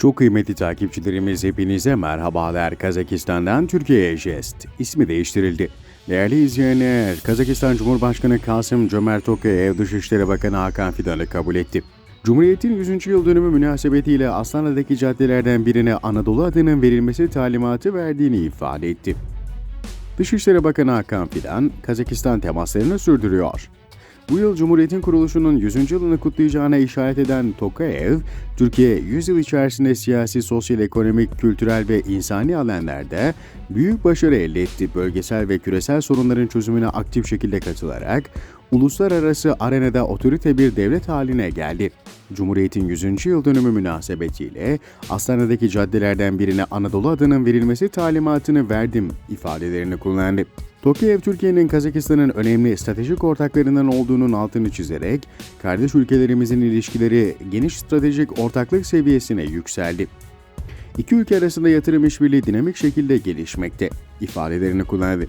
Çok kıymetli takipçilerimiz hepinize merhabalar. Kazakistan'dan Türkiye'ye jest. İsmi değiştirildi. Değerli izleyenler, Kazakistan Cumhurbaşkanı Kasım Cömert Tokayev Dışişleri Bakanı Hakan Fidan'ı kabul etti. Cumhuriyet'in 100. yıl dönümü münasebetiyle Aslanlı'daki caddelerden birine Anadolu adının verilmesi talimatı verdiğini ifade etti. Dışişleri Bakanı Hakan Fidan, Kazakistan temaslarını sürdürüyor. Bu yıl Cumhuriyet'in kuruluşunun 100. yılını kutlayacağına işaret eden Tokayev, Türkiye 100 yıl içerisinde siyasi, sosyal, ekonomik, kültürel ve insani alanlarda büyük başarı elde etti. Bölgesel ve küresel sorunların çözümüne aktif şekilde katılarak uluslararası arenada otorite bir devlet haline geldi. Cumhuriyet'in 100. yıl dönümü münasebetiyle Astana'daki caddelerden birine Anadolu adının verilmesi talimatını verdim ifadelerini kullandı. Tokayev, Türkiye'nin Kazakistan'ın önemli stratejik ortaklarından olduğunun altını çizerek, kardeş ülkelerimizin ilişkileri geniş stratejik ortaklık seviyesine yükseldi. İki ülke arasında yatırım işbirliği dinamik şekilde gelişmekte ifadelerini kullandı.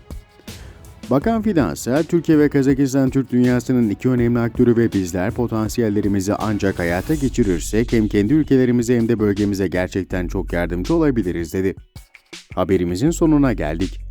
Bakan Fidan ise Türkiye ve Kazakistan Türk dünyasının iki önemli aktörü ve bizler potansiyellerimizi ancak hayata geçirirsek hem kendi ülkelerimize hem de bölgemize gerçekten çok yardımcı olabiliriz dedi. Haberimizin sonuna geldik.